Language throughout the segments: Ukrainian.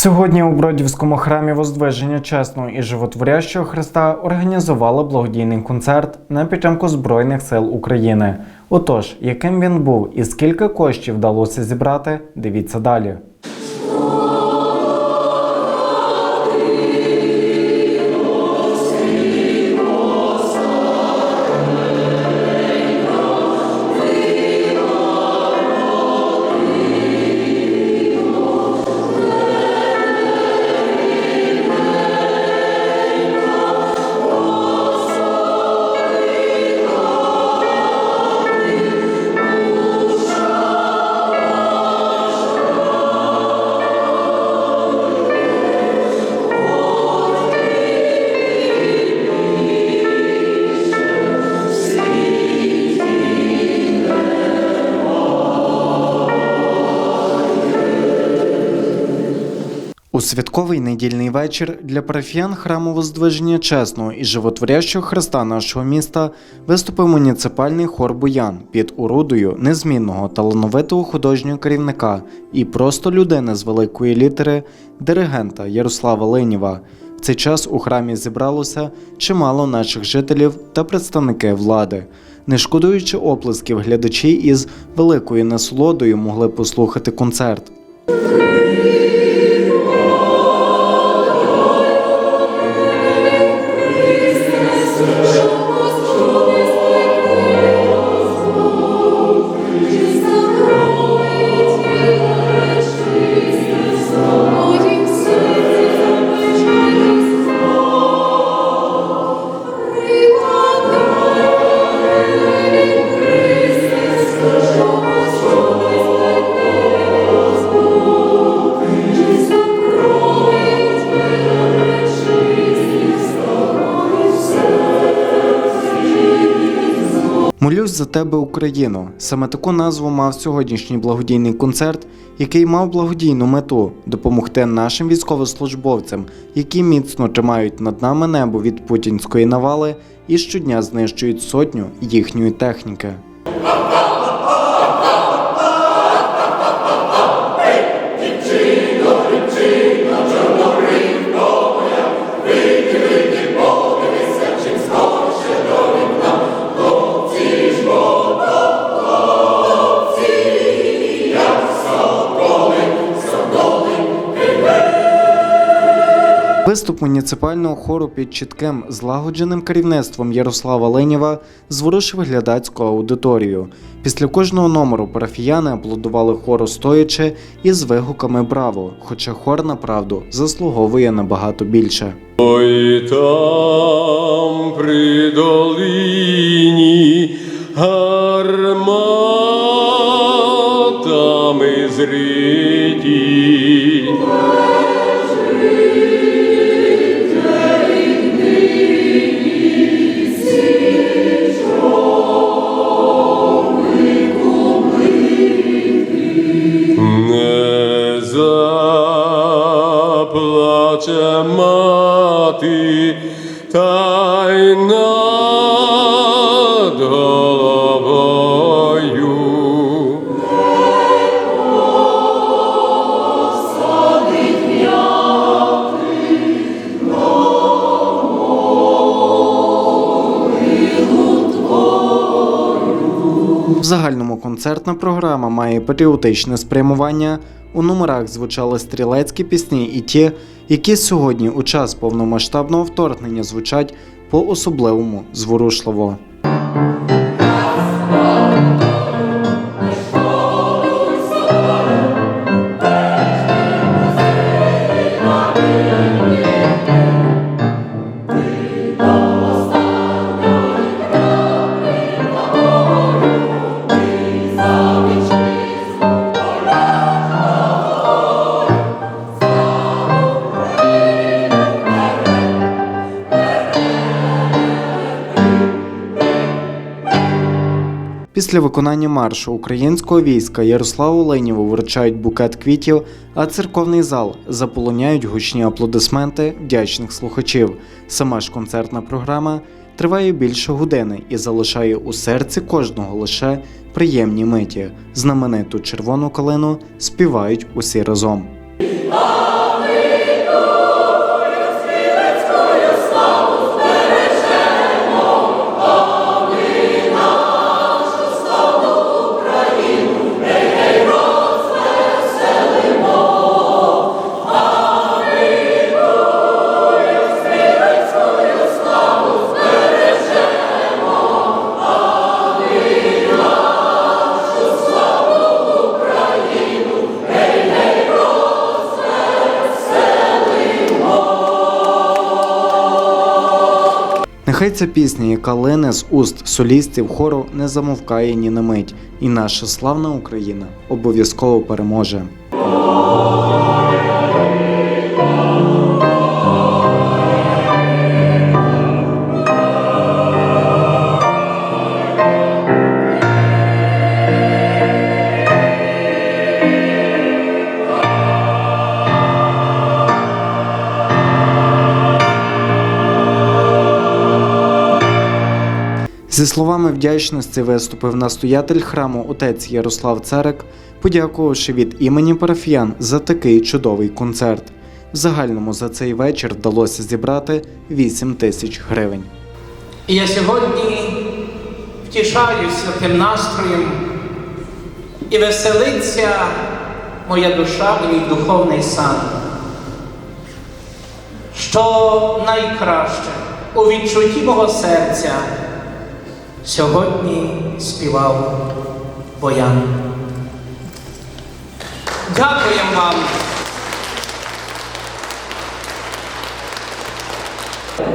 Сьогодні у Бродівському храмі Воздвиження Чесного і Животворящого Христа організували благодійний концерт на підтримку Збройних сил України. Отож, яким він був і скільки коштів вдалося зібрати, дивіться далі. У святковий недільний вечір для парафіян храму Воздвиження Чесного і Животворящого Христа нашого міста виступив муніципальний хор Буян під уродою незмінного талановитого художнього керівника і просто людини з великої літери диригента Ярослава Ленєва. В цей час у храмі зібралося чимало наших жителів та представники влади. Не шкодуючи оплесків, глядачі із великою насолодою могли послухати концерт. Молюсь за тебе, Україно. Саме таку назву мав сьогоднішній благодійний концерт, який мав благодійну мету допомогти нашим військовослужбовцям, які міцно тримають над нами небо від путінської навали і щодня знищують сотню їхньої техніки. Виступ муніципального хору під чітким злагодженим керівництвом Ярослава Ленєва зворушив глядацьку аудиторію. Після кожного номеру парафіяни аплодували хору стоячи і з вигуками Браво! Хоча хор направду заслуговує набагато більше. Ой, там при долині гарматами зриті. Головою. В загальному концертна програма має патріотичне спрямування. У номерах звучали стрілецькі пісні і ті, які сьогодні у час повномасштабного вторгнення звучать по-особливому зворушливо. Після виконання маршу українського війська Ярославу Ленєву вручають букет квітів, а церковний зал заполоняють гучні аплодисменти вдячних слухачів. Сама ж концертна програма триває більше години і залишає у серці кожного лише приємні миті. Знамениту червону калину співають усі разом. Нехай ця пісня, яка лине з уст солістів хору, не замовкає ні на мить, і наша славна Україна обов'язково переможе. Зі словами вдячності виступив настоятель храму отець Ярослав Церек, подякувавши від імені парафіян за такий чудовий концерт. В загальному за цей вечір вдалося зібрати 8 тисяч гривень. Я сьогодні втішаюся тим настроєм і веселиться моя душа і мій духовний сан, що найкраще у відчутті мого серця сьогодні співав Боян. Дякуємо вам.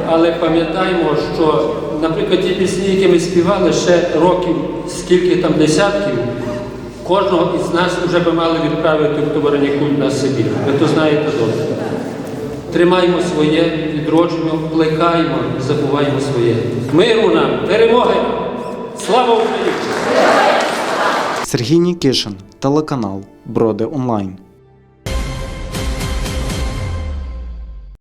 Але пам'ятаємо, що, наприклад, ті пісні, які ми співали ще років, скільки там десятків, кожного із нас вже би мали відправити в товарині культ на Сибір. Ви то знаєте добре. Тримаємо своє, відроджуємо, плекаємо, забуваємо своє. Миру нам, перемоги! Слава Україні! Сергій Нікішин, телеканал Броди Онлайн.